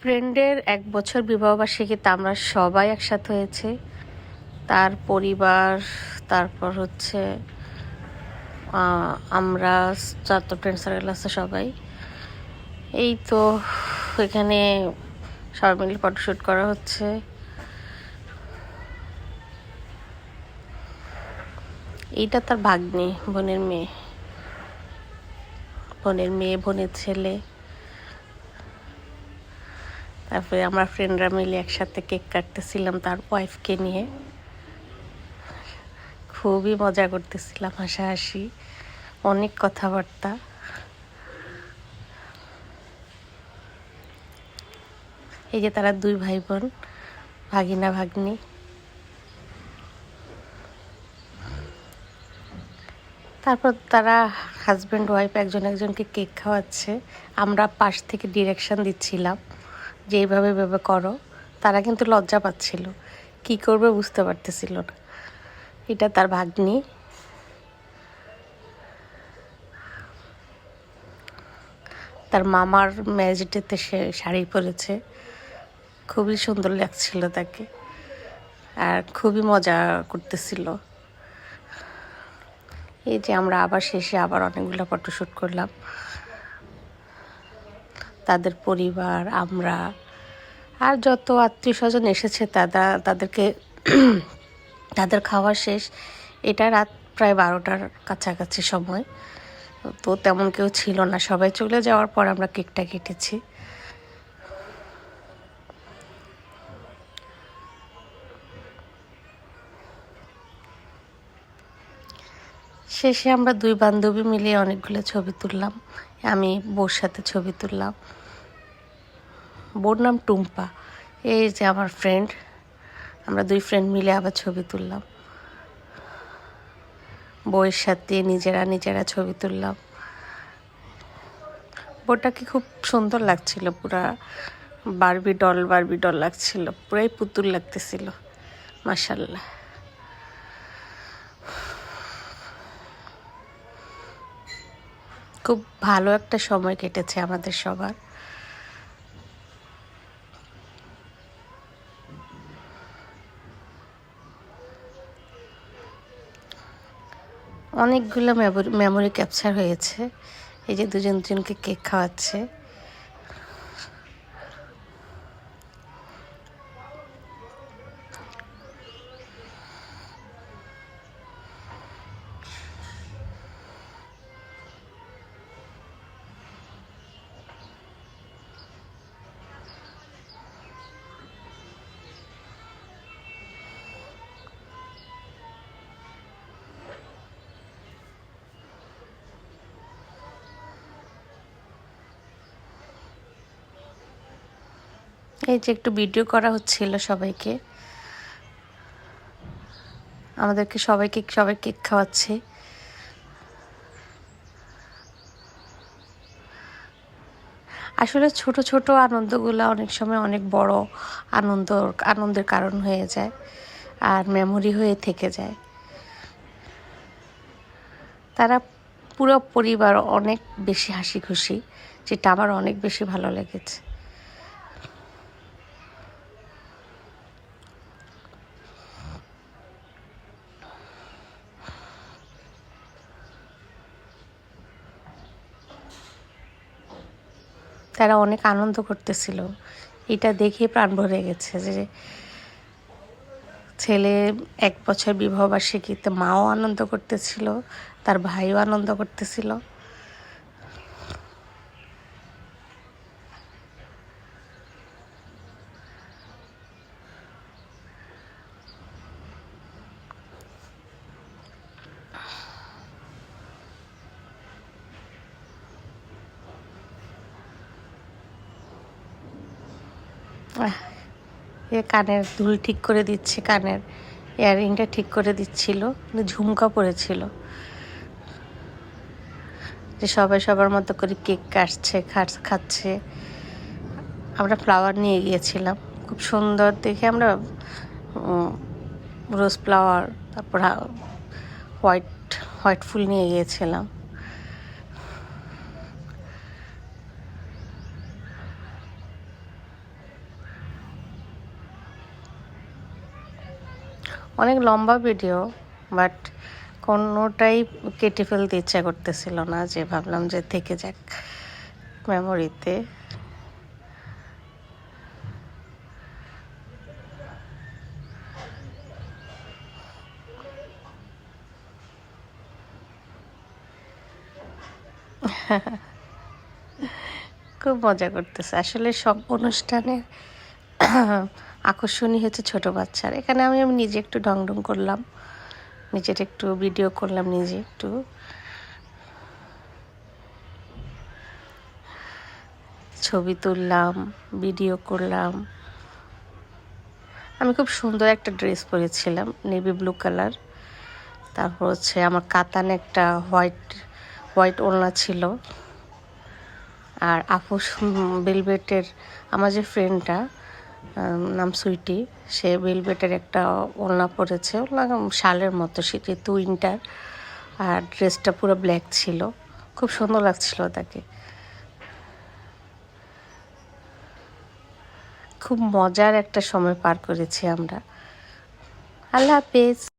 ফ্রেন্ডের এক বছর বিবাহবার্ষিকীতে আমরা সবাই একসাথে হয়েছে। তার পরিবার, তারপর হচ্ছে আমরা যত ফ্রেন্ড সার্কেল আছে সবাই। এই তো এখানে সবাই মিলে ফটোশ্যুট করা হচ্ছে। এইটা তার ভাগ্নি, বোনের মেয়ে। বোনের মেয়ে, বোনের ছেলে। তারপরে আমরা ফ্রেন্ডরা মিলে একসাথে কেক কাটতেছিলাম তার ওয়াইফকে নিয়ে। খুবই মজা করতেছিলাম, হাসাহাসি, অনেক কথাবার্তা। এই যে তারা দুই ভাই বোন ভাগিনা, ভাগ্নি। তারপর তারা হাজব্যান্ড ওয়াইফ একজন একজনকে কেক খাওয়াচ্ছে। আমরা পাশ থেকে ডিরেকশন দিচ্ছিলাম। যে এইভাবে এভাবে করো, তারা কিন্তু লজ্জা পাচ্ছিল। কি করবে বুঝতে পারতেছিল না। এটা তার ভাগ্নি। তার মামার ম্যাজিটেতে সে শাড়ি পরেছে। খুবই সুন্দর লাগছিল তাকে। আর খুবই মজা করতেছিল। এই যে আমরা আবার শেষে আবার অনেকগুলো ফটোশ্যুট করলাম। তাদের পরিবার, আমরা আর যত আত্মীয় স্বজন এসেছে তারা তাদেরকে তাদের খাওয়া শেষ। এটা রাত প্রায় বারোটার কাছাকাছি সময়। তো তেমন কেউ ছিল না। সবাই চলে যাওয়ার পর আমরা কেকটা কেটেছি। শেষে আমরা দুই বান্ধবী মিলে অনেকগুলো ছবি তুললাম। আমি বউর সাথে ছবি তুললাম। বোর নাম টুম্পা। এই যে আমার ফ্রেন্ড আমরা দুই ফ্রেন্ড মিলে আবার ছবি তুললাম। বইয়ের সাথে নিজেরা নিজেরা ছবি তুললাম। বউটাকে খুব সুন্দর লাগছিল, পুরা বারবি ডল বারবি ডল লাগছিল, পুরাই পুতুল লাগতেছিল মাসাল্লাহ খুব ভালো একটা সময় কেটেছে আমাদের সবার। অনেকগুলো মেমোরি ক্যাপচার হয়েছে। এই যে দুজন দুজনকে কেক খাওয়াচ্ছে। এই যে একটু ভিডিও করা হচ্ছিল সবাইকে। আমাদেরকে সবাইকে, সবাই কেক খাওয়াচ্ছে। আসলে ছোট ছোট আনন্দগুলো অনেক সময় অনেক বড় আনন্দ, আনন্দের কারণ হয়ে যায় আর মেমোরি হয়ে থেকে যায়। তারা পুরো পরিবার অনেক বেশি হাসি খুশি যেটা আমার অনেক বেশি ভালো লেগেছে। তারা অনেক আনন্দ করতেছিল। এটা দেখে প্রাণ ভরে গেছে যে, ছেলে এক বছর বিবাহবার্ষিকীতে মাও আনন্দ করতেছিল, তার ভাইও আনন্দ করতেছিল। এ কানের দুল ঠিক করে দিচ্ছে, কানের ইয়াররিংটা ঠিক করে দিচ্ছিল ঝুমকা পড়েছিল। যে সবাই সবার মতো করে কেক কাটছে খাচ্ছে। আমরা ফ্লাওয়ার নিয়ে গিয়েছিলাম। খুব সুন্দর দেখে আমরা রোজ ফ্লাওয়ার, তারপর হোয়াইট হোয়াইট ফুল নিয়ে গিয়েছিলাম। অনেক লম্বা ভিডিও বাট কোনোটাই কেটে ফেলতে ইচ্ছা করতেছিল না, যে ভাবলাম যে থেকে যাক মেমোরিতে খুব মজা করতেছে। আসলে সব অনুষ্ঠানে আকর্ষণীয় হচ্ছে ছোট বাচ্চার। এখানে আমি আমি নিজে একটু ডং করলাম। নিজের একটু ভিডিও করলাম, নিজে একটু। ছবি তুললাম ভিডিও করলাম। আমি খুব সুন্দর একটা ড্রেস পরেছিলাম নেভি ব্লু কালার তারপর হচ্ছে আমার কাতানে একটা হোয়াইট হোয়াইট ওড়না ছিল। আর আপু বেলভেটের আমার যে ফ্রেন্ডটা নাম সুইটি। সে বেলভেটের একটা ওলনা পরেছে ওলনা শালের মতো সেটি টু ইন্টার আর ড্রেসটা পুরো ব্ল্যাক ছিল। খুব সুন্দর লাগছিল তাকে। খুব মজার একটা সময় পার করেছি আমরা। আল্লাহ হাফেজ।